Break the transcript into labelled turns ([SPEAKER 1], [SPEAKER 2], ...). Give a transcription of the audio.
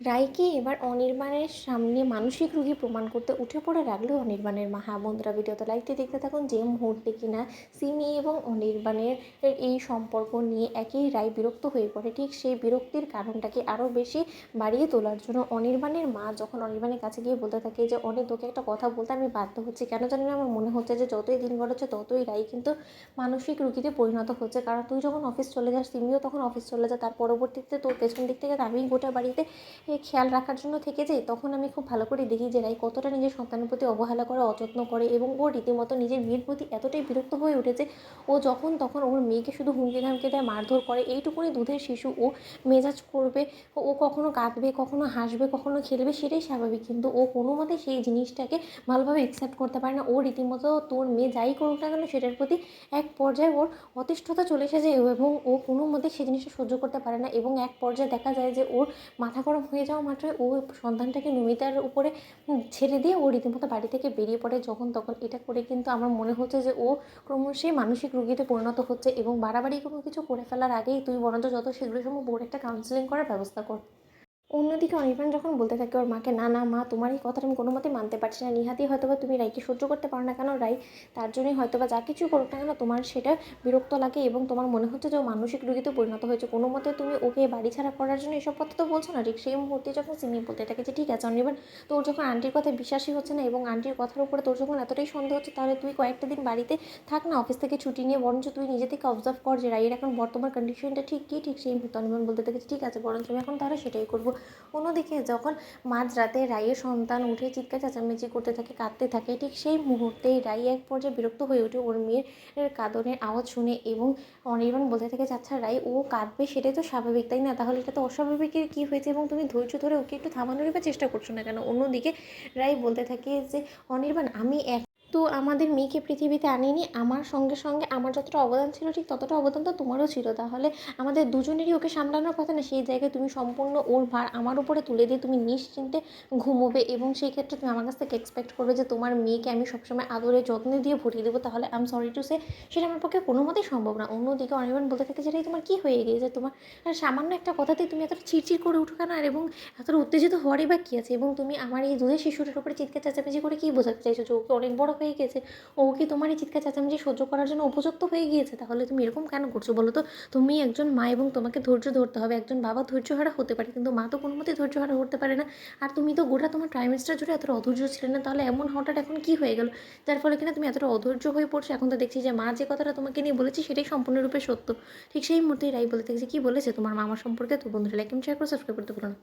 [SPEAKER 1] রায়কে এবার অনির্বাণের সামনে মানসিক রোগী প্রমাণ করতে উঠে পড়ে লাগল অনির্বাণের মা। হ্যাঁ বন্ধুরা, ভিডিওতে লাইভটি দেখতে থাকুন যে মুহূর্তে কিনা সিমি এবং অনির্বাণের এই সম্পর্ক নিয়ে একই রায় বিরক্ত হয়ে পড়ে। ঠিক সেই বিরক্তির কারণটাকে আরও বেশি বাড়িয়ে তোলার জন্য অনির্বাণের মা যখন অনির্বাণের কাছে গিয়ে বলতে থাকে যে, অনেক তোকে একটা কথা বলতে আমি বাধ্য হচ্ছি। কেন জানি না আমার মনে হচ্ছে যে, যতই দিন গড়াচ্ছে, ততই রায় কিন্তু মানসিক রুগীতে পরিণত হচ্ছে। কারণ তুই যখন অফিস চলে যাস, সিমিও তখন অফিস চলে যা তার পরবর্তীতে তোর পেছন দিক থেকে আমি গোটা বাড়িতে খেয়াল রাখার জন্য থেকে যাই তখন আমি খুব ভালো করে দেখি যে রাই কতটা নিজের সন্তানের প্রতি অবহেলা করে, অযত্ন করে এবং ও রীতিমতো নিজের মেয়ের প্রতি এতটাই বিরক্ত হয়ে উঠেছে, ও যখন তখন ওর মেয়েকে শুধু হুমকি ধামকি দেয়, মারধর করে, এইটুকুনি দুধের শিশু ও মেজাজ করবে, ও কখনো কাঁদবে, কখনো হাসবে, কখনো খেলবে সেটাই স্বাভাবিক, কিন্তু ও কোনো মতে সেই জিনিসটাকে ভালোভাবে অ্যাকসেপ্ট করতে পারে না, ও রীতিমতো তোর মেয়ে যাই করুক না কেন সেটার প্রতি এক পর্যায়ে ওর অতিষ্ঠতা চলে এসেছে এবং ও কোনো মতে সেই জিনিসটা সহ্য করতে পারে না এবং এক পর্যায়ে দেখা যায় যে, ওর মাথা গরম হয়ে যাওয়া মাত্রই ও সন্তানটাকে নমিতার উপরে ছেড়ে দিয়ে ও রীতিমতো বাড়ি থেকে বেরিয়ে পড়ে যখন তখন। এটা করে কিন্তু আমার মনে হচ্ছে যে ও ক্রমশই মানসিক রোগীতে পরিণত হচ্ছে এবং বাড়াবাড়ি কোনো কিছু করে ফেলার আগেই তুই বরঞ্চ যত শীঘ্র সম্ভব ওর একটা কাউন্সেলিং করার ব্যবস্থা কর। অন্যদিকে অনির্বাণ যখন বলতে থাকে ওর মাকে, না না, মা, তোমার এই কথাটা আমি কোনো মতেই মানতে পারছি না। নিহাতি হয়তো বা তুমি রাইকে সহ্য করতে পারো না কেন? রাই তার জন্যই হয়তো বা যা কিছু করুক না কেন, তোমার সেটা বিরক্ত লাগে এবং তোমার মনে হচ্ছে যে ও মানসিক রোগীতে পরিণত হয়েছে। কোনো মতে তুমি ওকে বাড়ি ছাড়া করার জন্য এসব কথা তো বলছো না? ঠিক সেই মুহূর্তে যখন সিমি বলতে থাকে যে, ঠিক আছে অনির্বাণ, তোর যখন আন্টির কথায় বিশ্বাসই হচ্ছে না এবং আন্টির কথার উপরে তোর যখন এতটাই সন্দেহ হচ্ছে, তাহলে তুই কয়েকটা দিন বাড়িতে থাক না, অফিস থেকে ছুটি নিয়ে বরঞ্চ তুই নিজে থেকে অবজার্ভ কর যে রাইয়ের এখন বর্তমান কন্ডিশনটা ঠিক কী? ঠিক সেই মুহূর্তে অনির্বাণ বলতে থাকে ঠিক আছে, বরঞ্চ আমি এখন তাহলে সেটাই করব। অন্যদিকে যখন মাঝরাতে রাইয়ের সন্তান উঠে চিৎকার চেঁচামেচি করতে থাকে, কাঁদতে থাকে, ঠিক সেই মুহূর্তেই রাই এক পর্যায়ে বিরক্ত হয়ে ওঠে ওর মেয়ের কাঁদনের আওয়াজ শুনে এবং অনির্বাণ বলতে থাকে আচ্ছা রাই, ও কাঁদবে সেটাই তো স্বাভাবিক, তাই না? তাহলে এটা তো অস্বাভাবিকের কী হয়েছে এবং তুমি ধৈর্য ধরে ওকে একটু থামানোর চেষ্টা করছ না কেন? অন্যদিকে রাই বলতে থাকে যে, অনির্বাণ, আমি এক তো আমাদের মেয়েকে পৃথিবীতে আনিনি, আমার সঙ্গে সঙ্গে আমার যতটা অবদান ছিল ঠিক ততটা অবদান তো তোমারও ছিল। তাহলে আমাদের দুজনেরই ওকে সামলানোর কথা না, সেই জায়গায় তুমি সম্পূর্ণ ওর ভার আমার উপরে তুলে দিয়ে তুমি নিশ্চিন্তে ঘুমোবে এবং সেই ক্ষেত্রে তুমি আমার কাছ থেকে এক্সপেক্ট করবে যে তোমার মেয়েকে আমি সবসময় আদরে যত্নে দিয়ে ভরিয়ে দেবো। তাহলে I am sorry to say সেটা আমার পক্ষে কোনো মতেই সম্ভব না। অন্যদিকে অনির্বাণ বলতে থাকে যে তোমার কী হয়ে গিয়েছে? তোমার সামান্য একটা কথাতেই তুমি এতটা চিড়চিড় করে উঠো কেন? আর এবং এতটা উত্তেজিত হওয়ারই বা কী আছে? এবং তুমি আমার এই দুধের শিশুটার উপরে চিৎকার চেঁচামেচি করে কী বোঝাতে চাইছো যে ওকে অনেক বড় হয়ে গেছে। ও কি তোমার এই চিৎকার চেঁচামেচি সহ্য করার জন্য উপযুক্ত হয়ে গিয়েছে? তাহলে তুমি এরকম কেন করছ বলো তো? তুমি একজন মা এবং তোমাকে ধৈর্য ধরতে হবে। একজন বাবা ধৈর্যহারা হতে পারে, কিন্তু মা তো কোনো মতেই ধৈর্যহারা হতে পারে না। আর তুমি তো গোটা তোমার ট্রাইমেস্টার জুড়ে এতটা অধৈর্য ছিলে না, তাহলে এমন হঠাৎ এখন কি হয়ে গেল? যার ফলে কিনা তুমি এতটা অধৈর্য হয়ে পড়ছো? এখন তো দেখছি যে মা যে কথাটা তোমাকে নিয়ে বলেছি সেটাই সম্পূর্ণরূপে সত্য। ঠিক সেই মুহূর্তেই রাই বলে দেখছি কি বলেছে তোমার মামা সম্পর্কে? তো বন্ধুরা লাইক শেয়ার করে সাবস্ক্রাইব করতে পারো না।